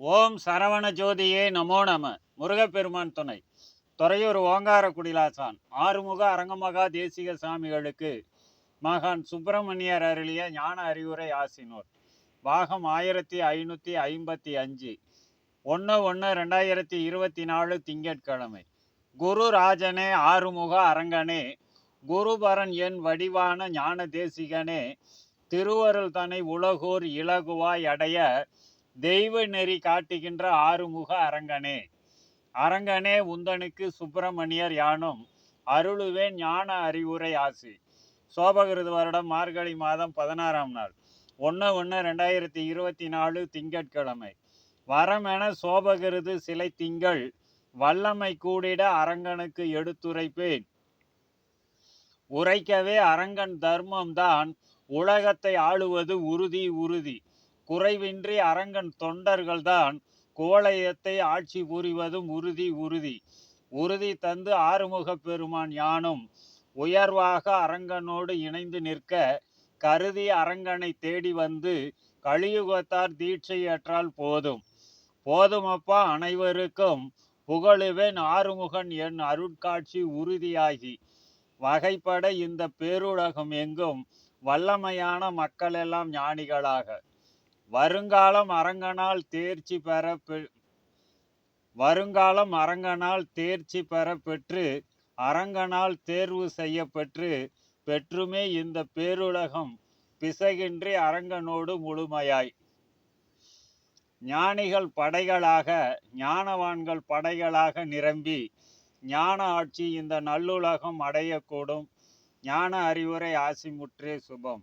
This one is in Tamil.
ஓம் சரவண ஜோதியே நமோ நம. முருகப்பெருமான் துணை. துறையூர் ஓங்கார குடிலாசான். ஆறுமுக அரங்கமகா தேசிக சாமிகளுக்கு மகான் சுப்பிரமணியர் அருளிய ஞான அறிவுரை ஆசினோர். பாகம் ஆயிரத்தி ஐநூற்றி ஐம்பத்தி அஞ்சு. ஒன்று ஒன்று ரெண்டாயிரத்தி இருபத்தி நாலு திங்கட்கிழமை. குரு ராஜனே ஆறுமுக அரங்கனே. குருபரன் என் வடிவான ஞான தேசிகனே. திருவருள் தனை உலகோர் இலகுவாய் அடைய தெய்வ நெறி காட்டுகின்ற ஆறுமுக அரங்கனே. அரங்கனே உந்தனுக்கு சுப்பிரமணியர் யானும் அருளுவேன் ஞான அறிவுரை ஆசி. சோபகிருது வருடம் மார்கழி மாதம் பதினாறாம் நாள். ஒன்று ஒன்று ரெண்டாயிரத்தி இருபத்தி நாலு திங்கட்கிழமை. வரமென சோபகிருது சிலை திங்கள் வல்லமை கூடிட அரங்கனுக்கு எடுத்துரைப்பேன். உரைக்கவே அரங்கன் தர்மம்தான் உலகத்தை ஆளுவது உறுதி உறுதி. குறைவின்றி அரங்கன் தொண்டர்கள்தான் கோலயத்தை ஆட்சி புரிவதும் உறுதி உறுதி. உறுதி தந்து ஆறுமுகப் பெருமான் யானும் உயர்வாக அரங்கனோடு இணைந்து நிற்க கருதி அரங்கனை தேடி வந்து கலியுகத்தார் தீட்சையற்றால் போதும். போதுமப்பா அனைவருக்கும் புகழுவேன் ஆறுமுகன் என் அருட்காட்சி உறுதியாகி. வகைப்பட இந்த பேருலகம் எங்கும் வல்லமையான மக்களெல்லாம் ஞானிகளாக. வருங்காலம் அரங்கனால் தேர்ச்சி பெற பெ- வருங்காலம் அரங்கனால் தேர்ச்சி பெற பெற்று அரங்கனால் தேர்வு செய்யப்பெற்று பெற்றுமே இந்த பேருலகம் பிசகின்றி அரங்கனோடு முழுமையாய். ஞானிகள் படைகளாக ஞானவான்கள் படைகளாக நிரம்பி ஞான ஆட்சி இந்த நல்லுலகம் அடையக்கூடும். ஞான அறிவுரை ஆசிமுற்றே சுபம்.